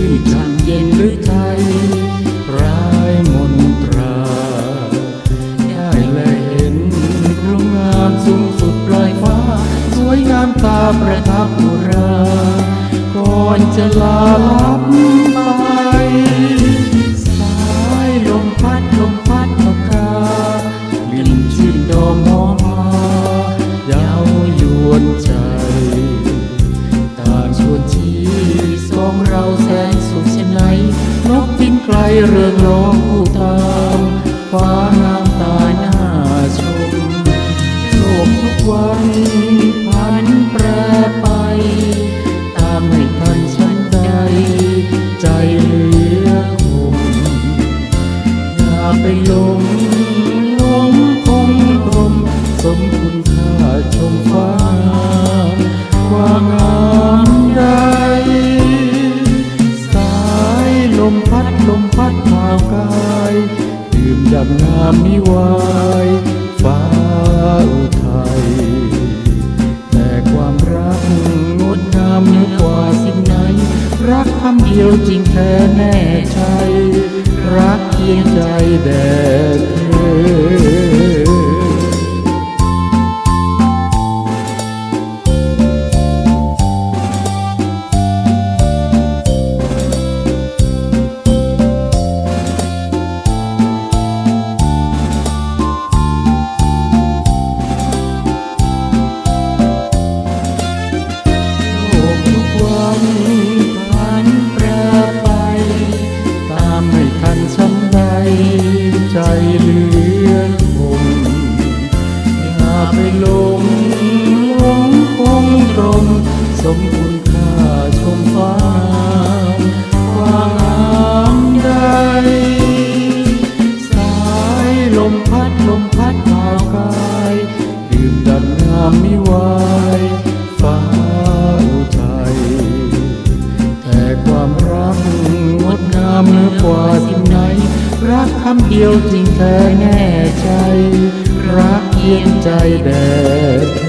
ชื่นจันเย็นหรือไทยร้ายมนตราได้และเห็นโรงงามสูงสุดปลายฟ้า สวยงามตาประทับราก่อนจะลาลับมา กบินไกลเรื่องร้องผู้ตามฟ้างามตาหน้าชมโลกทุกวันพันแปรไป ตามไม่ทันฉันใด ใจเหลือคงอย่าไปโลง ดับงามมิวายฟ้าอุทัยแต่ความรักงดงามเหนือกว่าสิ่งไหน รักคำเดียวจริงแท้แน่ใจ รักเพียงใจแด่ มคุณค่าชมฟ้าความงามใด สายลมพัดลมพัดพาวกายดื่มดับงามมิวายฟ้าอุทัยแต่ความรักงดงามเหนือกว่าสิ่งไหน รักคำเดียวจริงแท้แน่ใจ รักเพียงใจแด่